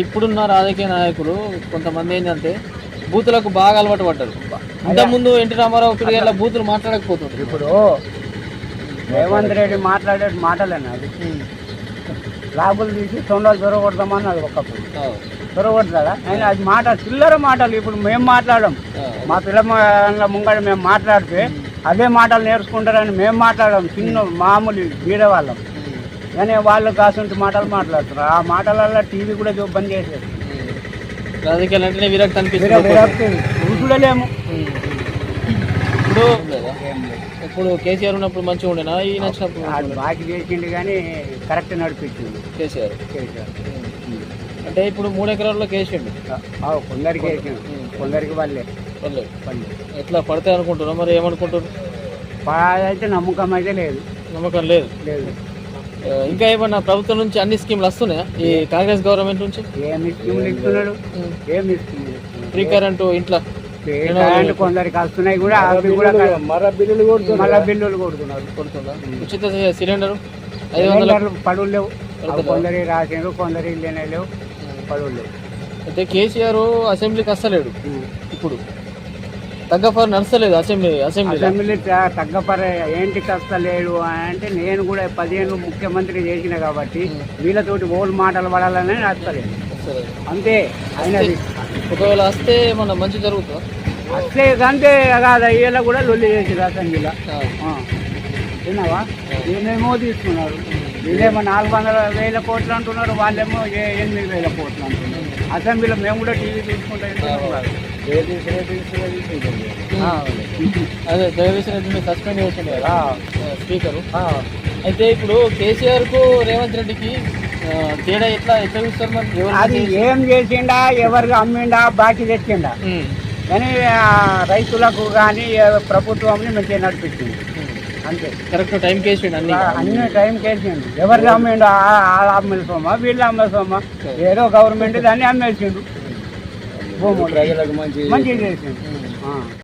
ఇప్పుడున్న రాజకీయ నాయకులు కొంతమంది ఏంటంటే బూతులకు బాగా అలవాటు పడ్డారు. ఇంతకుముందు ఎన్టీ రామారావు పిడిగేళ్ళ బూతులు మాట్లాడకపోతుండ్రు. ఇప్పుడు రేవంత్ రెడ్డి మాట్లాడే మాటలేనా అది? లాభులు తీసి తొండలు దొరకొడతామన్నది ఒకప్పుడు. దొరకొడతాడా ఆయన అది మాట చిల్లర మాటలు ఇప్పుడు మేము మాట్లాడడం. మా పిల్లల ముంగడ మేము మాట్లాడితే అదే మాటలు నేర్చుకుంటారని మేము మాట్లాడడం. చిన్న మామూలు బీద వాళ్ళం కానీ వాళ్ళు కాసుంటి మాటలు మాట్లాడుతారు ఆ మాటలలో టీవీ కూడా బంద్ చేసేది. రాజకీయాలు అంటేనే విరక్తి విర- అనిపిస్తుంది చూడలేము. ఇప్పుడు ఇప్పుడు కేసీఆర్ ఉన్నప్పుడు మంచిగా ఉండేనా? ఈ నచ్చినప్పుడు బాకీ చేసిండు కానీ కరెక్ట్ నడిపించింది కేసీఆర్. కేసీఆర్. అంటే ఇప్పుడు మూడు ఎకరాల్లో కేసిండు. ఆ, కొందరికి వేసిండు. కొందరికి వాళ్ళే పర్లేదు వాళ్ళే ఎట్లా పడతాయి అనుకుంటున్నా మరి ఏమనుకుంటారు అయితే నమ్మకం అయితే లేదు. నమ్మకం లేదు. లేదు. ఇంకా ఏమన్నా ప్రభుత్వం నుంచి అన్ని స్కీమ్లు వస్తున్నాయా? ఈ కాంగ్రెస్ గవర్నమెంట్ నుంచి? ఏమి స్కీములు ఇస్తున్నాడు? ఏమి స్కీములు ఇస్తున్నాడు? ఫ్రీ కరెంట్ ఇంట్లో. కరెంట్ కొందరికి వస్తున్నాయి కూడా అవి కూడా మళ్ళా బిల్లులు కొడుతున్నారు. మళ్ళా బిల్లులు కొడుతున్నారు. ఉచిత సిలిండర్ ఐదు వందల. సిలిండర్లు పడులు లేవు. అవి కొందరి రాసిండ్రు కొందరి ఇల్లేనే లేవు. పడులు లేవు. అయితే కేసీఆర్ అసెంబ్లీకి వస్తలేడు. ఇప్పుడు తగ్గఫర్ నడుస్తలేదు అసెంబ్లీ అసెంబ్లీ. అసెంబ్లీ తగ్గపర ఏంటి కష్టలేడు అంటే నేను కూడా పదిహేను ముఖ్యమంత్రి చేసిన కాబట్టి వీళ్ళతోటి ఓళ్ళు మాటలు పడాలని నచ్చలేదు అంతే అయినది ఒకవేళ వస్తే మన మంచి జరుగుతుందా? అట్లే అంతే కాదు అయ్యేలా కూడా లొల్లి చేసి అసెంబ్లీలో. విన్నావా? వీళ్ళేమో తీసుకున్నారు. వీళ్ళేమో నాలుగు వందల వేల కోట్లు అంటున్నారు వాళ్ళేమో ఎనిమిది వేల కోట్లు అంటున్నారు. అసెంబ్లీలో మేము కూడా టీవీ అదే జగదీశ్ రెడ్డిని సస్పెండ్ చేసిండు కదా స్పీకరు. ఆ. అయితే ఇప్పుడు కేసీఆర్కు రేవంత్ రెడ్డికి తేడా ఎట్లా ఎట్లా చూస్తారు మరి? ఎవరు అది ఏం చేసిండా ఎవరికి అమ్మిండా బాకీ తెచ్చిండా? కానీ రైతులకు కానీ ప్రభుత్వంని మంచిగా నడిపించింది. అంతే. కరెక్ట్ టైం కేసిండు అన్ని. అన్ని టైం కేసిండు ఎవరికి అమ్మిండు వీళ్ళు అమ్మేల సొమ్మ ఏదో గవర్నమెంట్ దాన్ని అమ్మేసిండు. భూములు మంచిగా చేసిండు.